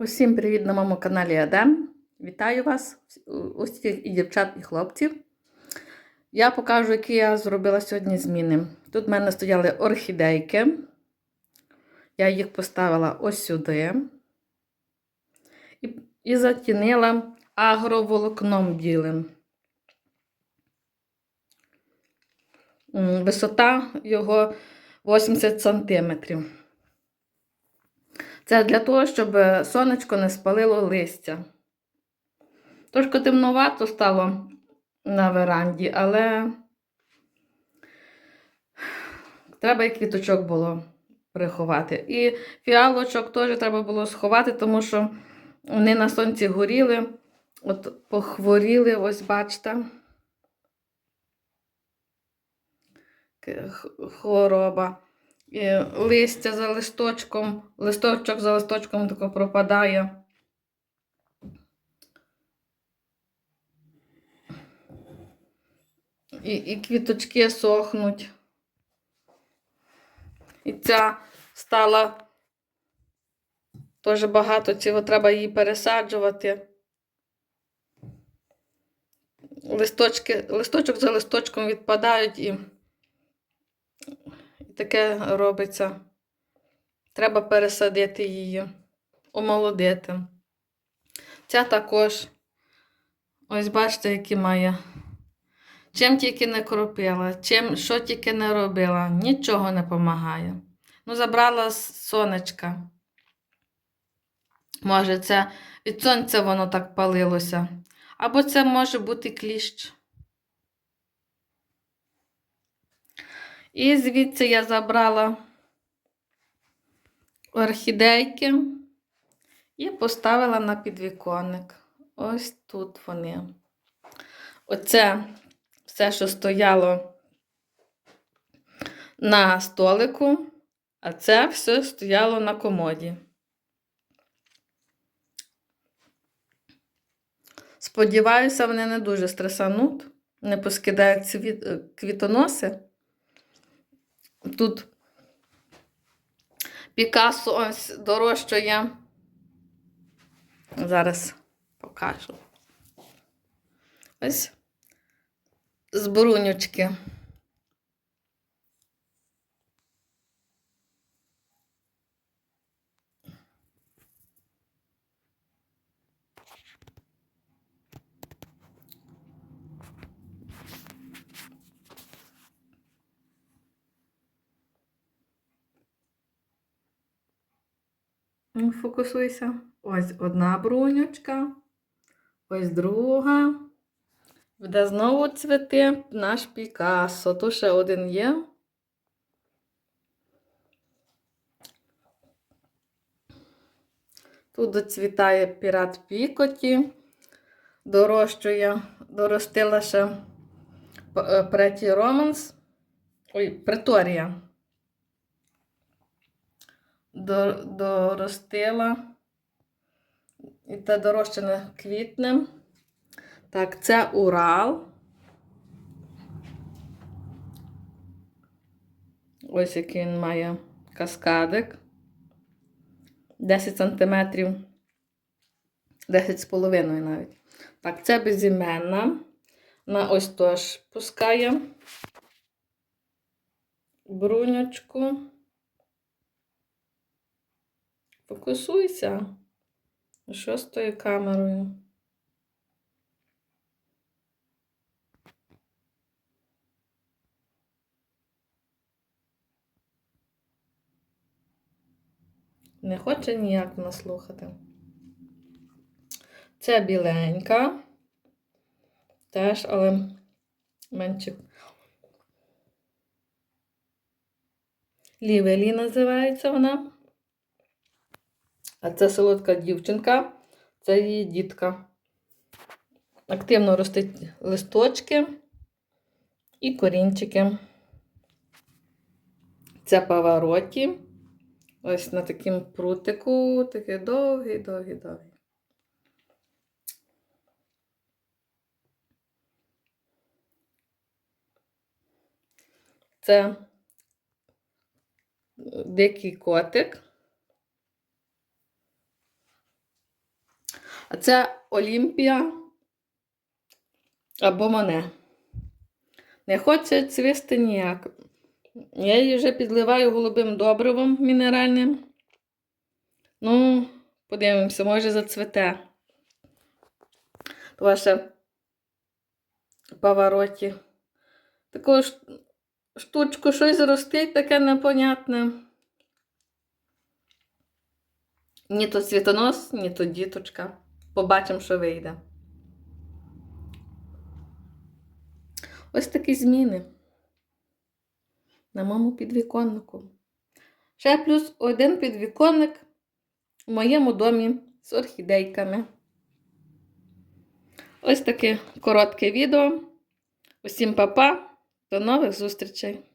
Усім привіт на моєму каналі Адем. Вітаю вас, усіх і дівчат, і хлопців. Я покажу, які я зробила сьогодні зміни. Тут в мене стояли орхідейки. Я їх поставила ось сюди. І, і затінила агроволокном білим. Висота його 80 сантиметрів. Це для того, щоб сонечко не спалило листя. Трошки темнувато стало на веранді, але треба і квіточок було приховати. І фіалочок теж треба було сховати, тому що вони на сонці горіли, от похворіли, ось бачите. Хвороба. Листя за листочком, листочок за листочком тако пропадає. І, і квіточки сохнуть. І ця стала теж багато цього, треба її пересаджувати. Листочки, листочок за листочком відпадають і таке робиться. Треба пересадити її, омолодити. Ця також, ось бачите, які має. Чим тільки не кропила, чим, що тільки не робила, нічого не допомагає. Ну, забрала сонечка. Може, це від сонця воно так палилося. Або це може бути кліщ. І звідси я забрала орхідейки і поставила на підвіконник. Ось тут вони. Оце все, що стояло на столику, а це все стояло на комоді. Сподіваюся, вони не дуже стресануть, не поскидають квітоноси. Тут Пікассо ось дорожчає. Зараз покажу. Ось з брунючки. Фокусуйся. Ось одна брунючка, ось друга. Буде знову цвіти наш Пікассо. Тут ще один є. Тут доцвітає пірат Пікоті, дорощує, доростила ще Преті Романс. Ой, Преторія доростила. І те дорощене квітне. Так, це Урал. Ось який він має каскадик. 10 сантиметрів. 10 з половиною навіть. Так, це безіменна. Вона ось теж пускає брунючку. Фокусуйся. З тою камерою? Не хоче ніяк нас слухати. Це біленька. Теж, але менше. Лівелі називається вона. А це солодка дівчинка, це її дітка. Активно ростуть листочки і корінчики. Це павароті. Ось на таким прутику, такий довгий, довгий, довгий. Це дикий котик. А це Олімпія або мене. Не хоче цвісти ніяк. Я її вже підливаю голубим добривом мінеральним. Ну, подивимося, може зацвете. Ваше повороті. Таку штучку щось ростить таке непонятне. Ні то світонос, ні то діточка. Побачимо, що вийде. Ось такі зміни на моєму підвіконнику. Ще плюс один підвіконник у моєму домі з орхідейками. Ось таке коротке відео. Усім па-па, до нових зустрічей!